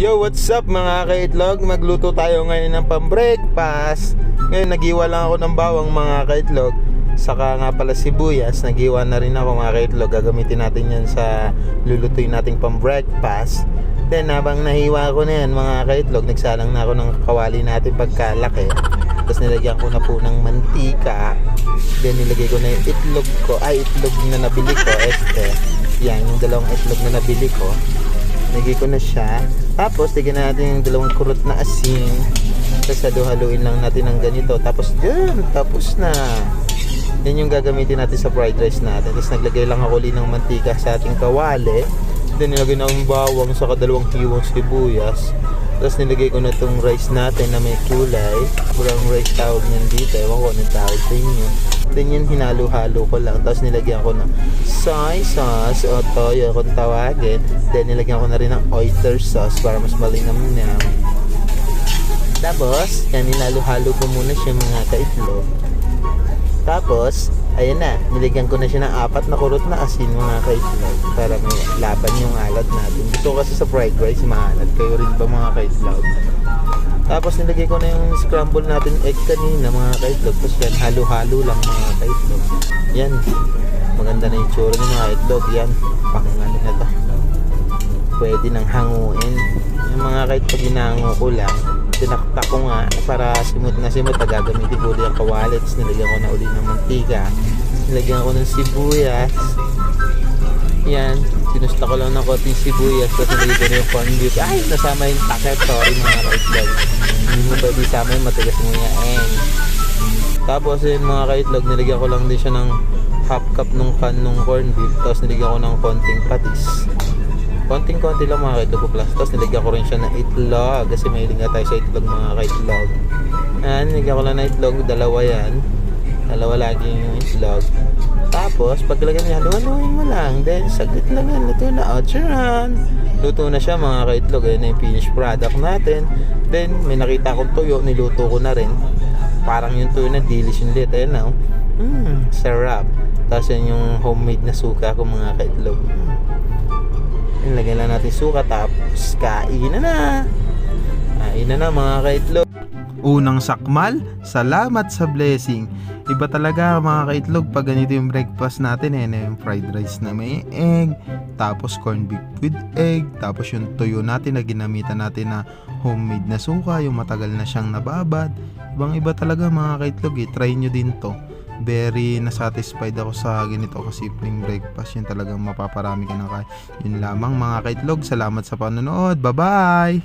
Yo, what's up mga kaitlog? Magluto tayo ngayon ng pang-breakfast. Ngayon, nagiwa lang ako ng bawang mga kaitlog. Saka nga pala sibuyas, nagiwa na rin ako mga kaitlog. Gagamitin natin yan sa lulutuin nating pang-breakfast. Then, habang nahiwa ko na yan mga kaitlog, nagsalang na ako ng kawali natin pagkalaki. Tapos nilagyan ko na po ng mantika. Then, nilagay ko na yung itlog ko. Ay, itlog na nabili ko. Este. Yan, yung dalawang itlog na nabili ko. Nilagay ko na siya. Tapos, tignan natin yung dalawang kurot na asin. Tapos, halu-haluin lang natin ng ganito. Tapos, dyan, tapos na. Yan yung gagamitin natin sa fried rice natin. Tapos, naglagay lang ako ulit ng mantika sa ating kawali. Then, nilagay na yung bawang sa kadalawang hiwang sibuyas. Tapos, nilagay ko na itong rice natin na may kulay. Brown rice tawag niyan dito. Ewan ko anong tawag sa inyo. Then, yun, hinalo-halo ko lang. Tapos, nilagyan ko ng soy sauce o toyo kung tawagin. Then, nilagyan ko na rin ng oyster sauce para mas malinam-nam. Tapos, yan, hinalo-halo ko muna siya mga kaitlog. Tapos, ayan na, nilagyan ko na siya ng apat na kurot na asin mga kaitlog para may laban yung alat natin. Gusto kasi sa fried rice maalat. Kayo rin ba mga kaitlog? Tapos nilagay ko na yung scramble natin egg kanina mga kaitlog. Tapos yan, halo-halo lang mga kaitlog. Yan, maganda na yung tsura ng mga kaitlog. Yan, pang ano na to. Pwede nang hanguin. Yung mga kaitlog, ginango ko lang tinaktak ko nga para simot na simot gagamitin ko ulit ang kawali tapos nilagyan ko na uli ng mantika nilagyan ko ng sibuyas. Yan. Sinusta ko lang ng konting sibuyas tapos nilagyan ko na yung corn beef. Ay nasama yung takip. Sorry mga kaitlog hindi mo pwede sama yung matigas mo yan tapos yun mga kaitlog nilagyan ko lang din siya ng half cup nung can nung corn beef. Tapos nilagyan ko ng konting patis. Konting-konti lang mga kaitlog plus. Tapos nilagyan ko rin siya ng itlog. Kasi mahilig nga tayo sa itlog mga kaitlog. Yan nilagyan ko lang ng itlog. Dalawa yan dalawa lagi yung itlog. Tapos paglagyan niya haluin mo lang. Then saglit lang yan. Luto na oh charan luto na siya mga kaitlog. Yan na yung finished product natin. Then may nakita akong tuyo. Niluto ko na rin. Parang yung tuyo na dilis yung lit. Ayun na oh. mm, sarap. Tapos yan yung homemade na suka ko mga kaitlog. Mm. Ilagay lang natin suka. Tapos kain na na. Kain na na mga kaitlog. Unang sakmal, salamat sa blessing. Iba talaga mga kaitlog pag ganito yung breakfast natin eh, na yung fried rice na may egg, tapos corned beef with egg, tapos yung tuyo natin na ginamitan natin na homemade na suka, yung matagal na siyang nababad. Ibang iba talaga mga kaitlog eh, try nyo din to very nasatisfied ako sa ganito kasimpleng breakfast. Yun talagang mapaparami ka ng kain. Yun lamang mga kaitlog. Salamat sa panonood. Bye-bye!